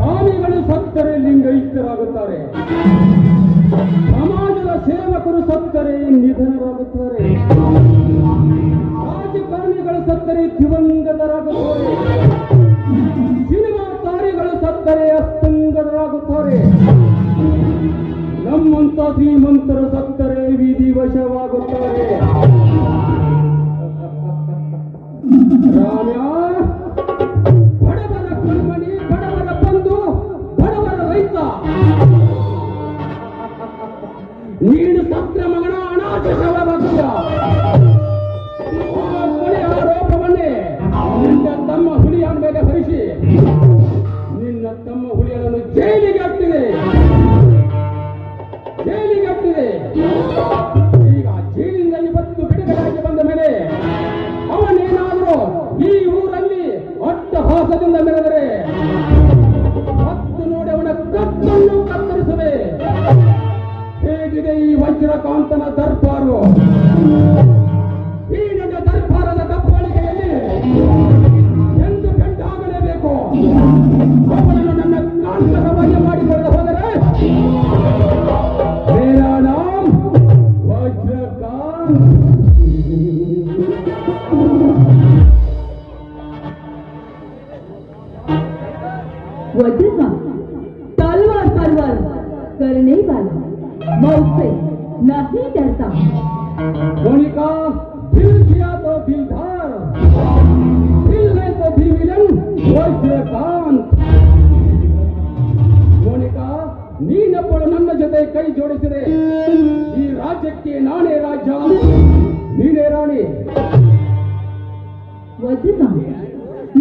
ಸ್ವಾಮಿಗಳು ಸತ್ತರೆ ಲಿಂಗೈಕ್ಯರಾಗುತ್ತಾರೆ ಸಮಾಜದ ಸೇವಕರು ಸತ್ತರೆ ನಿಧನರಾಗುತ್ತಾರೆ. ರಾಜಕಾರಣಿಗಳು ಸತ್ತರೆ ದಿವಂಗತರಾಗುತ್ತಾರೆ. ಸಿನಿಮಾ ತಾರೆಗಳು ಸತ್ತರೆ ಅಸ್ತಂಗರಾಗುತ್ತಾರೆ ನಮ್ಮಂತ ಶ್ರೀಮಂತರು ಸತ್ತರೆ ವಿಧಿವಶವಾಗುತ್ತಾರೆ. ನೀನು ಸತ್ರ ಮಗನ ಅನಾಥವಾಗುವ ಕೊನೆ ಆರೋಪವನ್ನೇ ನಿನ್ನ ತಮ್ಮ ಹುಲಿಯ ಹರಿಸಿ. ನಿನ್ನ ತಮ್ಮ ಹುಲಿಯನ್ನು ಹೇಗಿದೆ ಈ ವಜ್ರಕಾಂತನ ದರ್ಬಾರು. ಈ ನನ್ನ ದರ್ಬಾರದ ದಬ್ಬಾಳಿಕೆಯಲ್ಲಿ ಎಂದು ಗಂಟಾಗಲೇಬೇಕು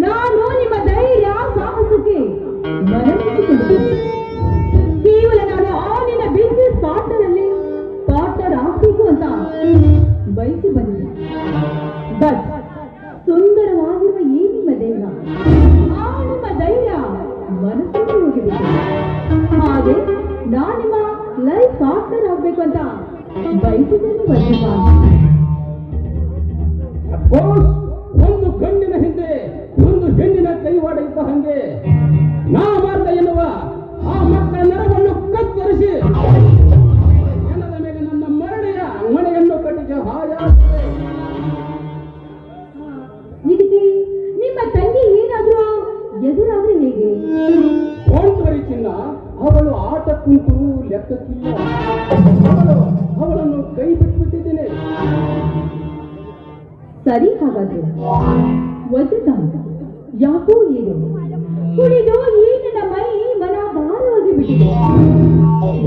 ನಾನು ನಿಮ್ಮ ಧೈರ್ಯ, ಸಾಹಸಕ್ಕೆ ಮನಸ್ಸಿಕೊಂಡಿದ್ದೇನೆ ಕೇವಲ ನಾನು ಆ ನಿನ್ನ ಬಿಸ್ನೆಸ್ ಪಾರ್ಟ್ನರ್ ಅಲ್ಲಿ ಪಾರ್ಟ್ನರ್ ಆಗ್ಬೇಕು ಅಂತ ಬಯಸಿ ಬಂದಿದೆ. ಬಟ್ ಸುಂದರವಾಗಿರುವ ಈ ನಿಮ್ಮ ದೇಹ, ಆ ನಿಮ್ಮ ಧೈರ್ಯ ಮನಸ್ಸಿಗೆ ಹೋಗಿದೆ ಹಾಗೆ ನಾನು ನಿಮ್ಮ ಲೈಫ್ ಪಾರ್ಟ್ನರ್ ಆಗ್ಬೇಕು ಅಂತ ಬಯಸಿದ್ದೇನೆ ವಜ್ರ ಚಿನ್ನ ಅವಳು ಆಟ ಕುಂತು ಲೆಕ್ಕಕ್ಕಿಲ್ಲ. ಅವಳು ಅವಳನ್ನು ಕೈ ಬಿಟ್ಬಿಟ್ಟಿದ್ದೇನೆ. ಸರಿ ಹಾಗಾದ್ರೆ. ವಜ್ರಕಾಂತ ಯಾಕೋ ಏನು? ಕುಡಿದು ಈ ನನ್ನ ಮೈ ಮನ ಭಾರವಾಗಿ ಬಿಟ್ಟಿದೆ.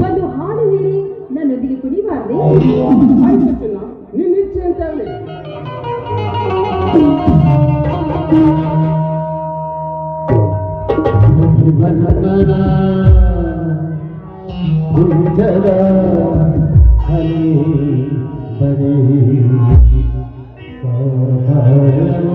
ಒಂದು ಹಾಡು ಹೇಳಿ ನನ್ನೊಂದಿಗೆ ಕುಡಿಬಾರ್ದೆ ನಿನ್ನ ಇಚ್ಛೆ ಅಂತ بلبنا كنت لا حليم بني. فتعلمون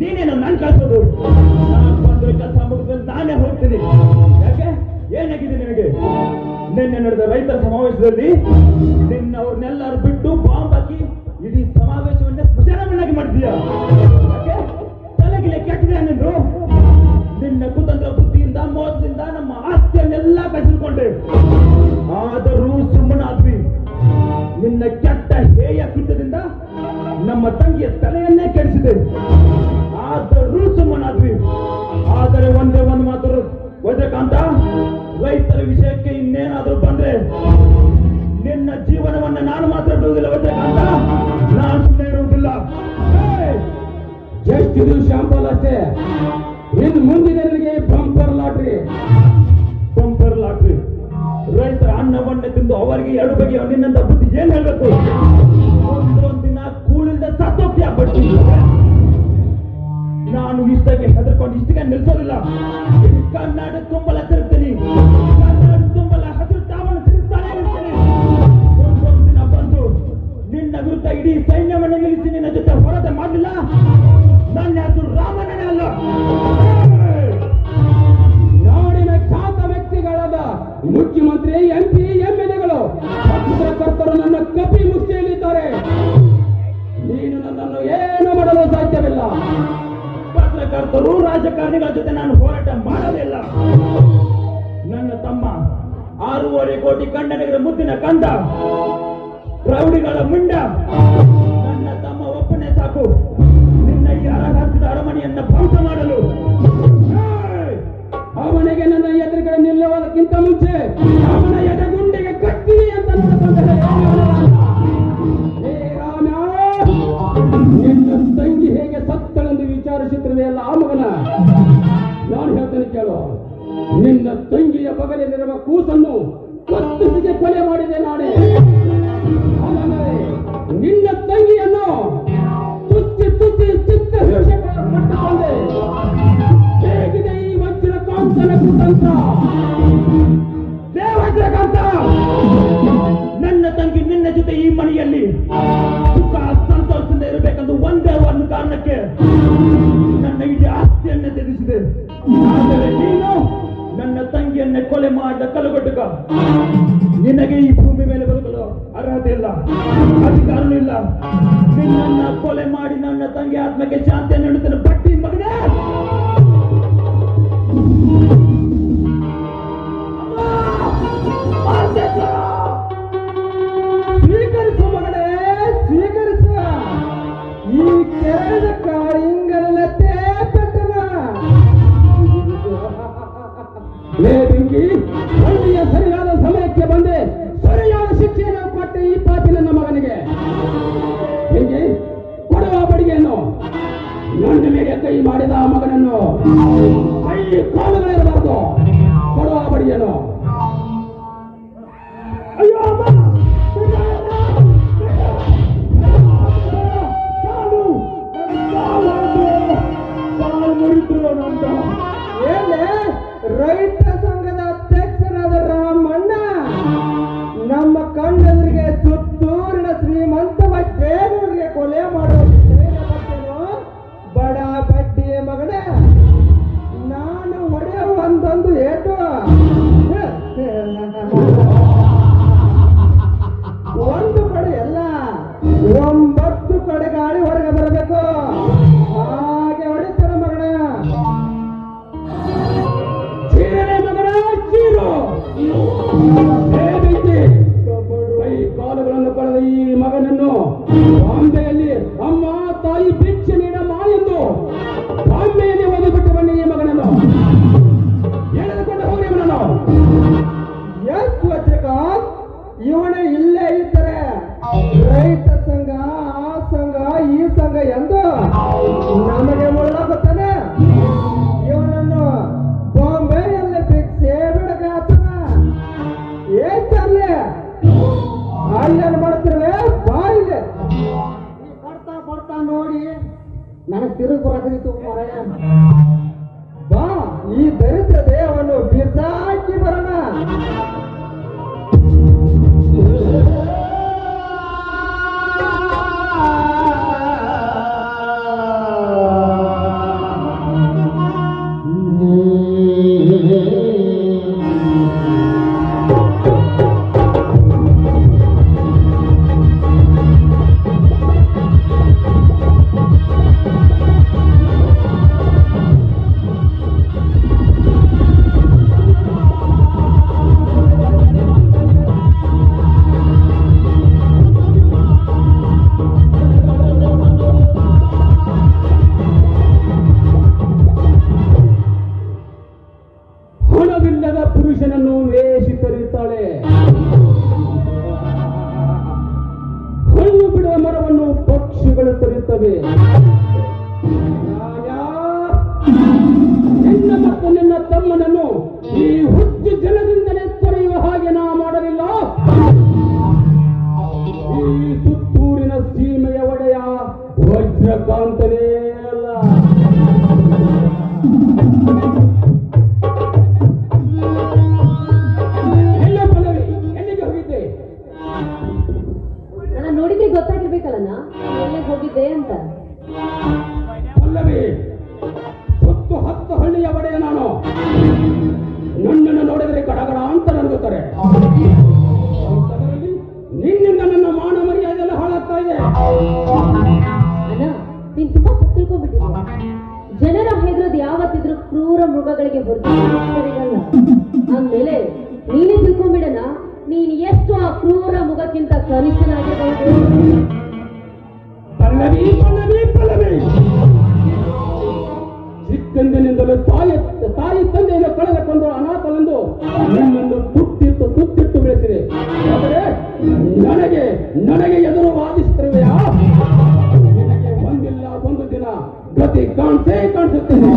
ನೀನೇನು ನಾನು ಕಳ್ಸೋದು. ನಾನು ಕೆಲಸ ಮುಗಿದ್ರೆ ನಾನೇ ಹೋಗ್ತೀನಿ. ಯಾಕೆ? ಏನಾಗಿದೆ ನಿನಗೆ? ನಿನ್ನೆ ನಡೆದ ರೈತರ ಸಮಾವೇಶದಲ್ಲಿ ನಿನ್ನವ್ರನ್ನೆಲ್ಲರೂ ಬಿಟ್ಟು ಬಾಂಬ್ ಹಾಕಿ ಇಡೀ ಸಮಾವೇಶವನ್ನೇ ಸ್ಮಶಾನವನ್ನಾಗಿ ಮಾಡಿದೀಯ ಯಾಕೆ? ತಲೆಗಿಲೆ ಕೆಟ್ಟಿದೆ ನಿಂದು ನಿನ್ನ ಕುತಂತ್ರ ಬುದ್ಧಿಯಿಂದ, ಮೋಸದಿಂದ ನಮ್ಮ ಆಸ್ತಿಯನ್ನೆಲ್ಲ ಕಸಿದುಕೊಂಡೆ. ಆದರೂ ಸುಮ್ಮನಾದ್ವಿ ನಿನ್ನ ಕೆಟ್ಟ ಹೇಯ ಕೃತ್ಯದಿಂದ ನಮ್ಮ ತಂಗಿಯ ತಲೆಯನ್ನೇ ಕೆಡಿಸಿದೆ. ಆದರೂ ಸುಮ್ಮನಾದ್ವಿ. ಆದರೆ ಒಂದೇ ಒಂದು ಮಾತ್ರ ವಜ್ರಕಾಂತ ರೈತರ ವಿಷಯಕ್ಕೆ ಇನ್ನೇನಾದ್ರೂ ಬಂದ್ರೆ ನಿನ್ನ ಜೀವನವನ್ನ ನಾನು ಮಾತ್ರ ಬಿಡುವುದಿಲ್ಲ ವಜ್ರಕಾಂತ ನಾನು ಸುಮ್ಮನೆ ಇರುವುದಿಲ್ಲ. ಜಸ್ಟ್ ಇದು ಶಾಂಪಲ್ ಅಷ್ಟೇ. ಇನ್ನು ಮುಂದಿನ ಬಂಪರ್ ಲಾಟ್ರಿ. Bumper lottery. ರೈತರ ಅನ್ನವನ್ನ ತಿಂದು ಅವರಿಗೆ ಎರಡು ಬಗೆಯ ನಿನ್ನಂತ என்று சொல்லலாம் நடக்கும் பல ನನ್ನ ತಮ್ಮ ಒಪ್ಪನೆ ಸಾಕು. ನಿನ್ನ ಈ ಅರಹತ್ತಿದ ಅರಮನೆಯನ್ನ ಧ್ವಂಸ ಮಾಡಲು! ಅವನಿಗೆ ನನ್ನ ಎದುರುಗಡೆ ನಿಲ್ಲುವುದಕ್ಕಿಂತ ಮುಂಚೆ ಅವನ ಎದೆಗುಂಡಿಗೆ ಕಟ್ಟಿರಿ ಅಂತ ನೋಡಿಕೊಂಡರೆ ನಿನ್ನ ತಂಗಿ ಹೇಗೆ ಸತ್ತಳೆಂದು ವಿಚಾರಿಸುತ್ತಿರುವೆಯಲ್ಲ ಆ ಮಗನ? ನಾನು ಹೇಳ್ತೇನೆ ಕೇಳು. ನಿನ್ನ ತಂಗಿಯ ಬಗಲಿರುವ ಕೂಸನ್ನು ಕತ್ತಿಸಿಗೆ ಕೊಲೆ ಮಾಡಿದೆ ನಾನೇ. ನಿನ್ನ ತಂಗಿಯನ್ನು ತುತ್ತಿ ತುತ್ತಿ ತುತ್ತ ಪಟ್ಟುಕೊಂಡೆ ಹೇಗಿದೆ ಈ ವಜ್ರ ಕಾಂತನ ಕುತಂತ್ರ ದೇವಜ್ರಕಾಂತ ನನ್ನ ತಂಗಿ ನಿನ್ನ ಜೊತೆ ಈ ಮನೆಯಲ್ಲಿ Whoa. ಬಂದು ಹೋಗಿದ್ದೆ ಅಂತ. ಫಲವೇ ಫಲವೇ ಚಿಕ್ಕಂದಿನಿಂದಲೂ ತಾಯಿ ತಾಯಿ ತಂದೆಯನ್ನು ಕಳೆದುಕೊಂಡು ಅನಾಥವೆಂದು ನಿನ್ನನ್ನು ತುಟ್ಟಿಟ್ಟು ತುತ್ತಿಟ್ಟು ಬೆಳೆಸಿದೆ. ಆದರೆ ನನಗೆ ನನಗೆ ಎದುರು ವಾದಿಸ್ತಿರುವೆಯಾ ನಿನಗೆ ಒಂದಿಲ್ಲ, ಒಂದು ದಿನ ಗತಿ ಕಾಣ್ತೇ ಕಾಣಿಸುತ್ತೇನೆ